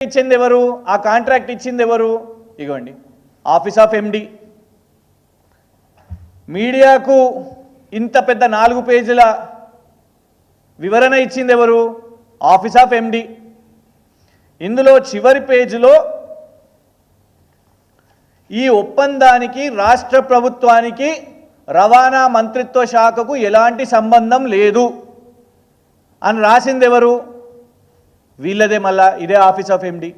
ఇచ్చింది ఎవరు ఆ కాంట్రాక్ట్ ఇచ్చింది ఎవరు ఇగోండి ఆఫీస్ ఆఫ్ ఎండి మీడియాకు ఇంత పెద్ద నాలుగు పేజీల వివరణ ఇచ్చింది ఎవరు ఆఫీస్ ఆఫ్ ఎండి ఇందులో చివరి పేజీలో ఈ ఒప్పందానికి రాష్ట్ర ప్రభుత్వానికి రవాణా మంత్రిత్వ శాఖకు ఎలాంటి సంబంధం లేదు అని రాసింది ఎవరు వీళ్ళదే మళ్ళా ఇదే ఆఫీస్ ఆఫ్ ఎండి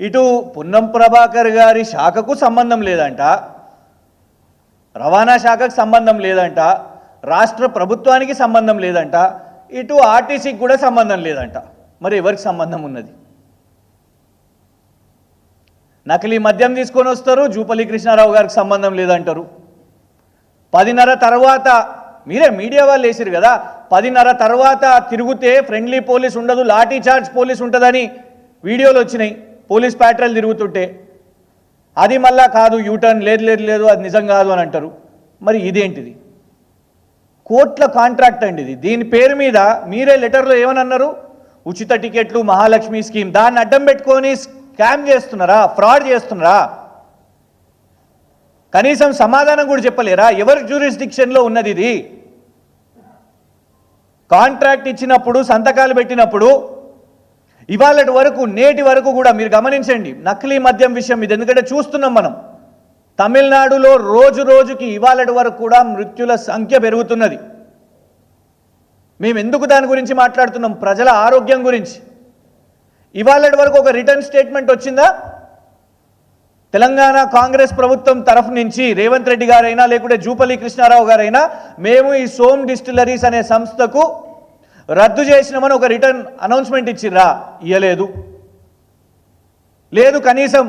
ఇటు పున్నం ప్రభాకర్ గారి శాఖకు సంబంధం లేదంట రవాణా శాఖకు సంబంధం లేదంట రాష్ట్ర ప్రభుత్వానికి సంబంధం లేదంట ఇటు ఆర్టీసీకి కూడా సంబంధం లేదంట. మరి ఎవరికి సంబంధం ఉన్నది? నకిలీ మద్యం తీసుకొని వస్తారు జూపల్లి కృష్ణారావు గారికి సంబంధం లేదంటారు. పదిన్నర తర్వాత మీరే మీడియా వాళ్ళు వేసారు కదా పదిన్నర తర్వాత తిరిగితే ఫ్రెండ్లీ పోలీస్ ఉండదు లాఠీ చార్జ్ పోలీస్ ఉంటుందని వీడియోలు వచ్చినాయి. పోలీస్ ప్యాట్రల్ తిరుగుతుంటే. అది మళ్ళా కాదు యూటర్న్ లేదు లేదు లేదు అది నిజం కాదు అని అంటారు. మరి ఇదేంటిది? కోట్ల కాంట్రాక్ట్ అండి ఇది. దీని పేరు మీద మీరే లెటర్లో ఏమనన్నారు? ఉచిత టికెట్లు మహాలక్ష్మి స్కీమ్. దాన్ని అడ్డం పెట్టుకొని స్కామ్ చేస్తున్నారా? ఫ్రాడ్ చేస్తున్నారా? కనీసం సమాధానం కూడా చెప్పలేరా? ఎవరి జ్యూరిస్డిక్షన్లో ఉన్నది ఇది? కాంట్రాక్ట్ ఇచ్చినప్పుడు సంతకాలు పెట్టినప్పుడు ఇవాళ వరకు నేటి వరకు కూడా మీరు గమనించండి నకిలీ మద్యం విషయం ఇది. ఎందుకంటే చూస్తున్నాం మనం తమిళనాడులో రోజు రోజుకి ఇవాళ వరకు కూడా మృత్యుల సంఖ్య పెరుగుతున్నది. మేము ఎందుకు దాని గురించి మాట్లాడుతున్నాం? ప్రజల ఆరోగ్యం గురించి. ఇవాళ వరకు ఒక రిటర్న్ స్టేట్మెంట్ వచ్చిందా? తెలంగాణ కాంగ్రెస్ ప్రభుత్వం తరఫు నుంచి రేవంత్ రెడ్డి గారైనా లేకుంటే జూపల్లి కృష్ణారావు గారైనా మేము ఈ సోమ్ డిస్టిలరీస్ అనే సంస్థకు రద్దు చేసినామని ఒక రిటర్న్ అనౌన్స్మెంట్ ఇచ్చిర్రా? ఇయ్యలేదు. లేదు కనీసం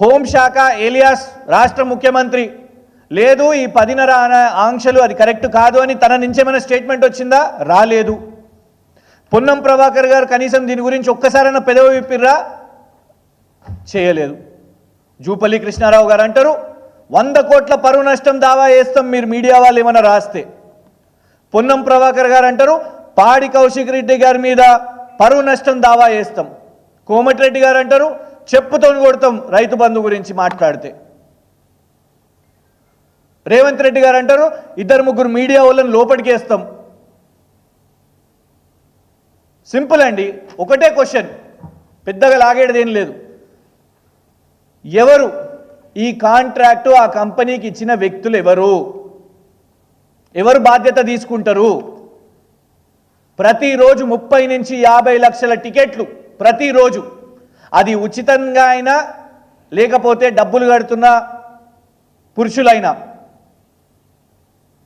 హోంశాఖ ఏలియాస్ రాష్ట్ర ముఖ్యమంత్రి లేదు ఈ పదినర అనే ఆంక్షలు అది కరెక్ట్ కాదు అని తన నుంచి ఏమైనా స్టేట్మెంట్ వచ్చిందా? రాలేదు. పొన్నం ప్రభాకర్ గారు కనీసం దీని గురించి ఒక్కసారైనా పెదవి విప్పిర్రా? చేయలేదు. జూపల్లి కృష్ణారావు గారు అంటారు వంద కోట్ల పరువు నష్టం దావా వేస్తాం మీరు మీడియా వాళ్ళు ఏమైనా రాస్తే. పొన్నం ప్రభాకర్ గారు అంటారు పాడి కౌశిక్ రెడ్డి గారి మీద పరువు నష్టం దావా వేస్తాం కోమటిరెడ్డి గారు అంటారు చెప్పుతో కొడతాం రైతు బంధు గురించి మాట్లాడితే. రేవంత్ రెడ్డి గారు అంటారు ఇద్దరు ముగ్గురు మీడియా వాళ్ళని లోపలికి వేస్తాం. సింపుల్ అండి ఒకటే క్వశ్చన్ పెద్దగా లాగేది ఏం లేదు. ఎవరు? ఈ కాంట్రాక్టు ఆ కంపెనీకి ఇచ్చిన వ్యక్తులు ఎవరు? ఎవరు బాధ్యత తీసుకుంటారు? ప్రతిరోజు ముప్పై నుంచి యాభై లక్షల టికెట్లు ప్రతిరోజు. అది ఉచితంగా అయినా లేకపోతే డబ్బులు కడుతున్న పురుషులైనా.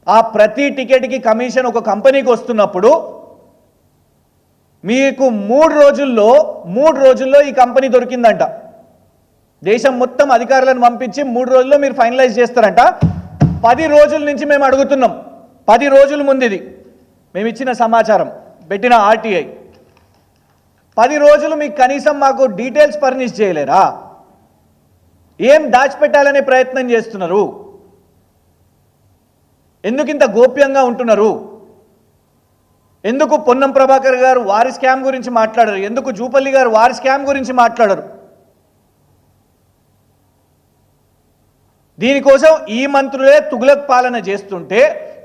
ఆ ప్రతి టికెట్కి కమిషన్ ఒక కంపెనీకి వస్తున్నప్పుడు మీకు మూడు రోజుల్లో మూడు రోజుల్లో ఈ కంపెనీ దొరికిందంట. దేశం మొత్తం అధికారులను పంపించి మూడు రోజుల్లో మీరు ఫైనలైజ్ చేస్తారంట. పది రోజుల నుంచి మేము అడుగుతున్నాం. పది రోజుల ముందు ఇది. మేము ఇచ్చిన సమాచారం. పెట్టిన ఆర్టీఐ. పది రోజులు మీకు కనీసం మాకు డీటెయిల్స్ ఫర్నిష్ చేయలేరా? ఏం దాచిపెట్టాలనే ప్రయత్నం చేస్తున్నారు? ఎందుకు ఇంత గోప్యంగా ఉంటున్నారు? ఎందుకు పొన్నం ప్రభాకర్ గారు వారి స్కామ్ గురించి మాట్లాడరు? ఎందుకు జూపల్లి గారు వారి స్కామ్ గురించి మాట్లాడరు? దీనికోసం ఈ మంత్రులే తుగ్లక్ పాలన చేస్తుంటే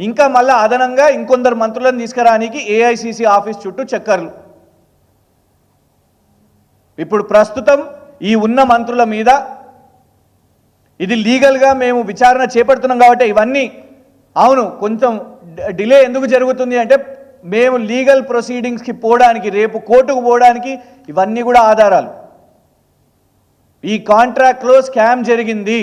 ఇంకా మళ్ళా అదనంగా ఇంకొందరు మంత్రులను తీసుకురానికి ఏఐసిసి ఆఫీస్ చుట్టూ చక్కర్లు. ఇప్పుడు ప్రస్తుతం ఈ ఉన్న మంత్రుల మీద ఇది లీగల్గా మేము విచారణ చేపడుతున్నాం కాబట్టి ఇవన్నీ అవును కొంచెం డిలే ఎందుకు జరుగుతుంది అంటే మేము లీగల్ ప్రొసీడింగ్స్కి పోవడానికి రేపు కోర్టుకు పోవడానికి ఇవన్నీ కూడా ఆధారాలు. ఈ కాంట్రాక్ట్లో స్కామ్ జరిగింది.